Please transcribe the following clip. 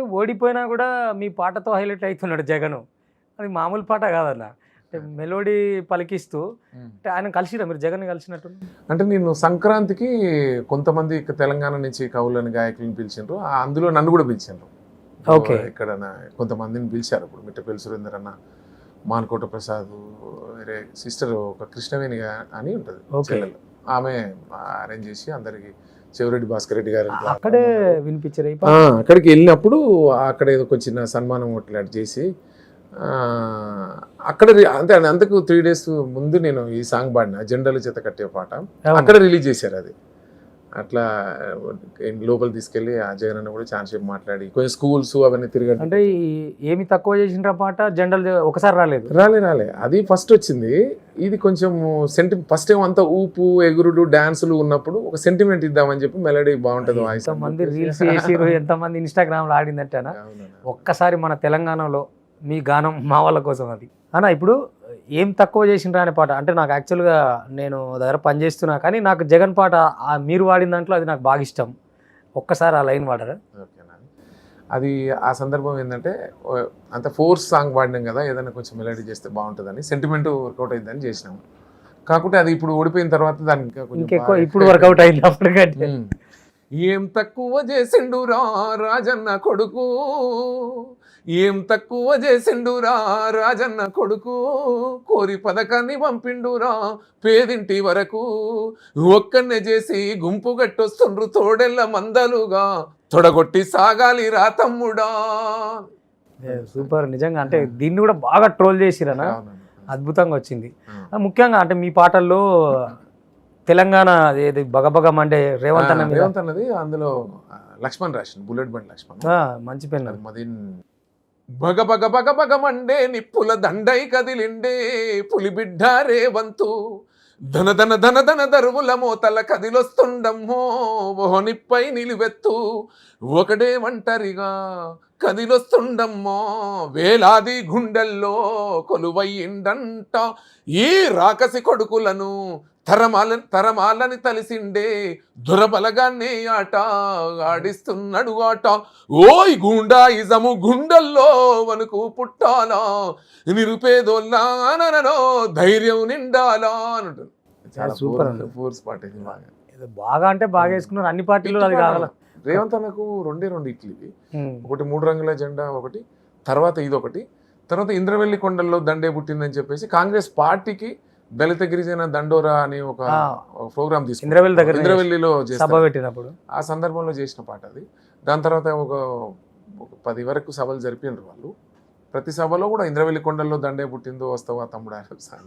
ఓడిపోయినా కూడా మీ పాటతో హైలైట్ అవుతున్నాడు జగన్. అది మామూలు పాట కాదన్న. అంటే మెలోడీ పలికిస్తూ అంటే ఆయన కలిసిరా మీరు? జగన్ కలిసినట్టు? అంటే నేను సంక్రాంతికి కొంతమంది తెలంగాణ నుంచి కవులని గాయకులను పిలిచిండ్రు. ఆ అందులో నన్ను కూడా పిలిచిండ్రు. Okay. ఇక్కడ కొంతమందిని పిలిచారు. ఇప్పుడు మిట్టపల్లి సురేందర్ అన్న మానకోట ప్రసాద్ వేరే సిస్టర్ ఒక కృష్ణవేణి అని ఉంటుంది ఆమె అరేంజ్ చేసి అందరికి చెవిరెడ్డి భాస్కర్ రెడ్డి గారు అక్కడే వినిపించారు? అక్కడికి వెళ్ళినప్పుడు అక్కడ ఏదో కొంచెం చిన్న సన్మానం ఒకటి చేసి ఆ, అక్కడ అంతే అంతకు త్రీ డేస్ ముందు నేను ఈ సాంగ్ పాడిన జెండాల చేత కట్టే పాట. అక్కడ రిలీజ్ చేశారు అది. అట్లా లోపల తీసుకెళ్ళి ఆ జగన్ అన్న కూడా సేపు మాట్లాడి కొంచెం స్కూల్స్ అవన్నీ తిరగడం అంటే ఏమి తక్కువ చేసిన పాట? జనరల్ ఒకసారి రాలేదు. రాలే రాలే. అది ఫస్ట్ వచ్చింది. ఇది కొంచెం సెంటి ఫస్ట్ ఏమో అంతా ఊపు ఎగురుడు డాన్సులు ఉన్నప్పుడు ఒక సెంటిమెంట్ ఇద్దామని చెప్పి మెలడీ బాగుంటది వాయిస్ మంది రీల్స్ చేసిరు ఎంత మంది ఇన్స్టాగ్రామ్లో ఆడిందంటేనా? ఒక్కసారి మన తెలంగాణలో మీ గానం మా వాళ్ళ కోసం అది. అన్న ఇప్పుడు ఏం తక్కువ చేసిండ్రా అనే పాట. అంటే నాకు యాక్చువల్గా నేను దగ్గర పని చేస్తున్నా కానీ నాకు జగన్ పాట మీరు వాడిన దాంట్లో అది నాకు బాగా ఇష్టం. ఒక్కసారి ఆ లైన్ వాడరా అది ఆ సందర్భం ఏంటంటే అంత ఫోర్స్ సాంగ్ పాడినాం కదా ఏదైనా కొంచెం మెలడీ చేస్తే బాగుంటుందని సెంటిమెంట్ వర్కౌట్ అయిందని చేసినాం కాకుంటే అది ఇప్పుడు ఓడిపోయిన తర్వాత దానికి ఇంకెక్కువ ఇప్పుడు వర్కౌట్ అయింది అప్పటికంటే ఉమ్. ఏం తక్కువ చేసిండు రా రాజన్న కొడుకు? ఏం తక్కువ చేసిండు రా రాజన్న కొడుకు? కోరి పథకాన్ని పంపిండురా పేదింటి వరకు. ఒక్కనే చేసి గుంపు గట్టొస్తుండ్రు తోడెల్ల మందలుగా. తొడగొట్టి సాగాలి రా తమ్ముడా. సూపర్. నిజంగా అంటే దీన్ని కూడా బాగా ట్రోల్ చేసిరనా. అద్భుతంగా వచ్చింది. ముఖ్యంగా అంటే మీ పాటల్లో తెలంగాణ ఏది బగబగం అంటే రేవంత్ అన్న రేవంత్ అన్నది అందులో లక్ష్మణ్ రాసిన బుల్లెట్ బండి లక్ష్మణ్. మంచి పెన్ అది. బగ బగ బగ బగ మండే నిప్పుల దండై కదిలిండే పులిబిడ్డ రేవంతు. ధన ధన ధన ధన దరువుల మోతల కదిలొస్తుండమ్మో నిప్పై నిలువెత్తు. ఒకడే ఒంటరిగా కదిలొస్తుండమ్మో వేలాది గుండెల్లో కొలువయ్యిండంట. ఈ రాకసి కొడుకులను తరమాల తరమాలని తలిసిండే దురబలగానే ఆట ఆడిస్తున్నాడు ఆట. ఓయ్ గుండా ఇజము గుండెల్లో వనుకు పుట్టాలా నిరుపేదోళ్ళానో ధైర్యం నిండాలా అని ఉంటుంది. చాలా సూపర్ ఫోర్స్ ఇది బాగా. బాగా అంటే బాగా వేసుకున్నారు. అన్ని పార్టీలు అది కావాల? రేవంత్ అన్నకు రెండే రెండు ఇట్లు ఇవి. ఒకటి మూడు రంగుల జెండా ఒకటి తర్వాత ఇది ఒకటి తర్వాత ఇంద్రవెల్లి కొండల్లో దండే పుట్టిందని చెప్పేసి కాంగ్రెస్ పార్టీకి దళిత గిరిజన దండోరా అనే ఒక. ప్రోగ్రామ్ తీసుకు ఇంద్రవెల్లి దగ్గర ఇంద్రవెల్లిలో సభ. పెట్టినప్పుడు. ఆ సందర్భంలో చేసిన పాట అది. దాని తర్వాత ఒక పది వరకు సభలు జరిపినారు వాళ్ళు. ప్రతి సభలో కూడా ఇంద్రవెల్లి కొండల్లో దండే పుట్టిందో వస్తావా తమ్ముడా సాంగ్